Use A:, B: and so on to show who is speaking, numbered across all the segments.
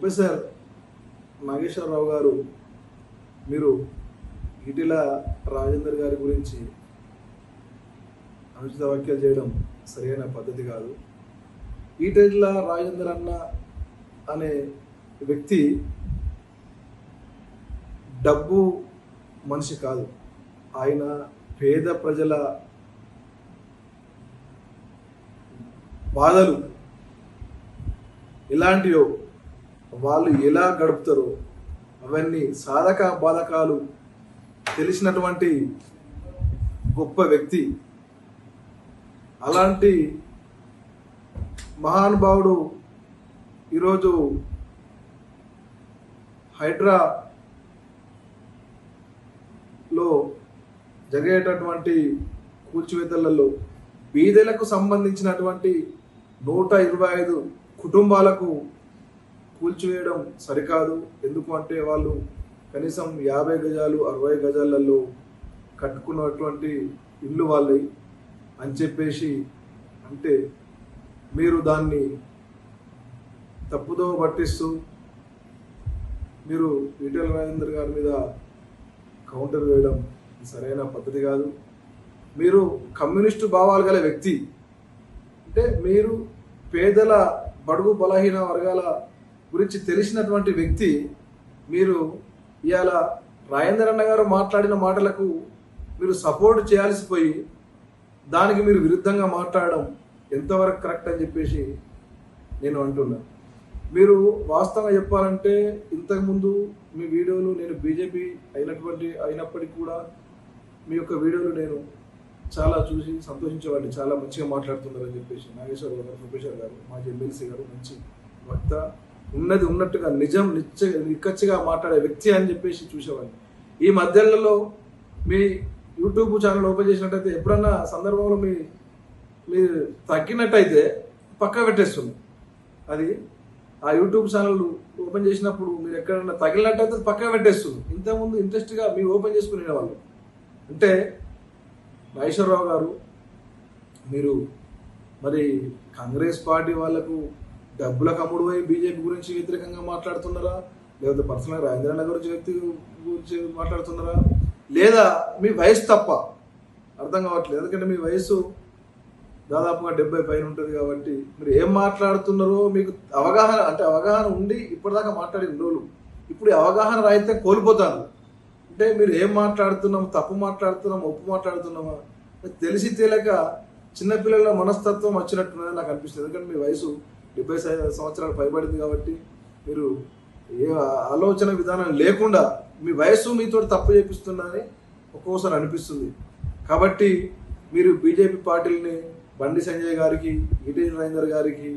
A: Professor Nageswararao గారు మీరు ఇటీల రాజేందర్ గారి గురించి అనుచిత వ్యాఖ్యలు చేయడం సరైన పద్ధతి కాదు. ఈటెల రాజేందర్ అన్న అనే వ్యక్తి డబ్బు మనిషి కాదు. ఆయన పేద ప్రజల బాధలు ఎలాంటివో వాళ్ళు ఎలా గడుపుతారో అవన్నీ సాధక బాధకాలు తెలిసినటువంటి గొప్ప వ్యక్తి. అలాంటి మహానుభావుడు ఈరోజు హైడ్రా లో జరిగేటటువంటి కూల్చివేతలలో బీదలకు సంబంధించినటువంటి నూట ఇరవై ఐదు కుటుంబాలకు కూల్చివేయడం సరికాదు. ఎందుకు అంటే వాళ్ళు కనీసం యాభై గజాలు అరవై గజాలలో కట్టుకున్నటువంటి ఇల్లు వాళ్ళవి అని చెప్పేసి అంటే మీరు దాన్ని తప్పుదో పట్టిస్తూ మీరు ఈటెల రాజేందర్ గారి మీద కౌంటర్ వేయడం సరైన పద్ధతి కాదు. మీరు కమ్యూనిస్టు భావాలు గల వ్యక్తి. అంటే మీరు పేదల బడుగు బలహీన వర్గాల గురించి తెలిసినటువంటి వ్యక్తి మీరు ఇవాళ రాజేంద్ర అన్న గారు మాట్లాడిన మాటలకు మీరు సపోర్ట్ చేయాల్సిపోయి దానికి మీరు విరుద్ధంగా మాట్లాడడం ఎంతవరకు కరెక్ట్ అని చెప్పేసి నేను అంటున్నా. మీరు వాస్తవంగా చెప్పాలంటే ఇంతకుముందు మీ వీడియోలు నేను బీజేపీ అయినటువంటి అయినప్పటికీ కూడా మీ యొక్క వీడియోలు నేను చాలా చూసి సంతోషించేవాడిని చాలా మంచిగా మాట్లాడుతున్నారని చెప్పేసి నాగేశ్వర గారు ప్రొఫెసర్ గారు మాజీ ఎమ్మెల్సీ గారు మంచి వక్త ఉన్నది ఉన్నట్టుగా నిజం నిచ్చ నిక్కచ్చిగా మాట్లాడే వ్యక్తి అని చెప్పేసి చూసేవాడిని. ఈ మధ్యలలో మీ యూట్యూబ్ ఛానల్ ఓపెన్ చేసినట్టయితే ఎప్పుడన్నా సందర్భంలో మీ మీరు తగ్గినట్టయితే పక్కా పెట్టేస్తుంది. అది ఆ యూట్యూబ్ ఛానల్ ఓపెన్ చేసినప్పుడు మీరు ఎక్కడన్నా తగిలినట్టయితే పక్క పెట్టేస్తుంది. ఇంతకుముందు ఇంట్రెస్ట్గా మీరు ఓపెన్ చేసుకునే వాళ్ళు అంటే నాగేశ్వరరావు గారు మీరు మరి కాంగ్రెస్ పార్టీ వాళ్ళకు డబ్బులకు అమ్ముడు పోయి బీజేపీ గురించి వ్యతిరేకంగా మాట్లాడుతున్నారా? లేకపోతే పర్సనల్ రాజేంద్రన్న గురించి వ్యక్తి గురించి మాట్లాడుతున్నారా? లేదా మీ వయసు తప్ప అర్థం కావట్లేదు. ఎందుకంటే మీ వయసు దాదాపుగా డెబ్బై పైన ఉంటుంది కాబట్టి మీరు ఏం మాట్లాడుతున్నారో మీకు అవగాహన అంటే అవగాహన ఉండి ఇప్పటిదాకా మాట్లాడిన రోజులు. ఇప్పుడు అవగాహన రాయితే కోల్పోతారు. అంటే మీరు ఏం మాట్లాడుతున్నాం తప్పు మాట్లాడుతున్నాం ఒప్పు మాట్లాడుతున్నామా? తెలిసి తెలియక చిన్నపిల్లల మనస్తత్వం వచ్చినట్టున్నది నాకు అనిపిస్తుంది. ఎందుకంటే మీ వయసు డెబ్బై సంవత్సరాలు పైబడింది కాబట్టి మీరు ఏ ఆలోచన విధానం లేకుండా మీ వయస్సు మీతో తప్పు చేపిస్తున్నారని ఒక్కోసారి అనిపిస్తుంది. కాబట్టి మీరు బీజేపీ పార్టీలని బండి సంజయ్ గారికి ఈటీ రాజేందర్ గారికి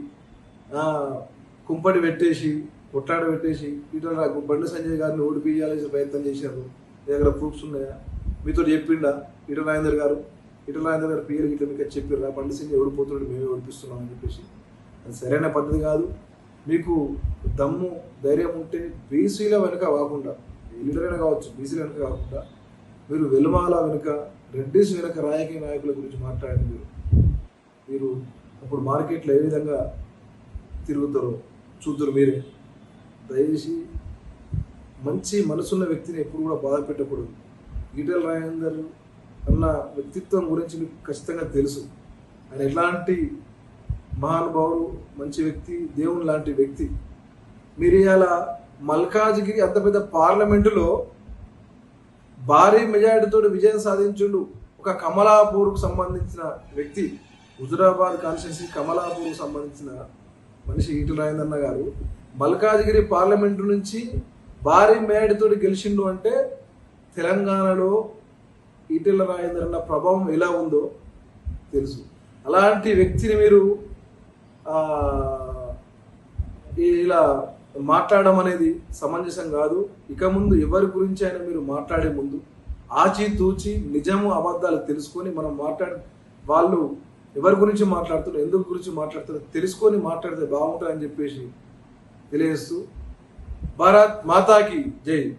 A: కుంపటి పెట్టేసి కొట్లాడ పెట్టేసి ఇటు బండి సంజయ్ గారిని ఓడిపియాలని ప్రయత్నం చేశారు. మీ దగ్గర ప్రూఫ్స్ ఉన్నాయా? మీతో చెప్పిండా? ఇటు రాజేందర్ గారు? ఇటు రాజేందర్ గారు పిఎల్ గిట్ల మీకు చెప్పిర్రా? బండి సంజయ్ ఓడిపోతున్నాడు మేమే ఓడిపిస్తున్నాం అని చెప్పేసి. అది సరైన పద్ధతి కాదు. మీకు దమ్ము ధైర్యం ఉంటే బీసీల వెనుక కాకుండా ఏ కావచ్చు బీసీల వెనుక కాకుండా మీరు వెలుమాల వెనుక రెడ్డిస్ వెనుక రాజకీయ నాయకుల గురించి మాట్లాడండి మీరు. మీరు అప్పుడు మార్కెట్లో ఏ విధంగా తిరుగుతారో చూద్దరు మీరే. దయచేసి మంచి మనసున్న వ్యక్తిని ఎప్పుడు కూడా బాధ పెట్టకూడదు. ఈటల రాజేందర్ అన్న వ్యక్తిత్వం గురించి మీకు ఖచ్చితంగా తెలుసు. ఆయన ఎలాంటి మహానుభావుడు మంచి వ్యక్తి దేవుని లాంటి వ్యక్తి. మీరు ఇవాళ మల్కాజ్గిరి అంత పెద్ద పార్లమెంటులో భారీ మెజారిటీతో విజయం సాధించుడు ఒక కమలాపూర్కు సంబంధించిన వ్యక్తి హుజురాబాద్ కాన్స్టిట్యున్సీ కమలాపూర్కు సంబంధించిన మనిషి ఈటల రాయందన్న గారు. మల్కాజ్గిరి పార్లమెంటు నుంచి భారీ మేడతో గెలిచిండు అంటే తెలంగాణలో ఈటెల రాజేంద్రన్న ప్రభావం ఎలా ఉందో తెలుసు. అలాంటి వ్యక్తిని మీరు ఇలా మాట్లాడడం అనేది సమంజసం కాదు. ఇక ముందు ఎవరి గురించి అయినా మీరు మాట్లాడే ముందు ఆచి తూచి నిజము అబద్ధాలు తెలుసుకొని మనం మాట్లాడ వాళ్ళు ఎవరి గురించి మాట్లాడుతున్నారు ఎందుకు గురించి మాట్లాడుతున్నారు తెలుసుకొని మాట్లాడితే బాగుంటుందని చెప్పేసి తెలియజేస్తూ. భారత్ మాతాకి జై.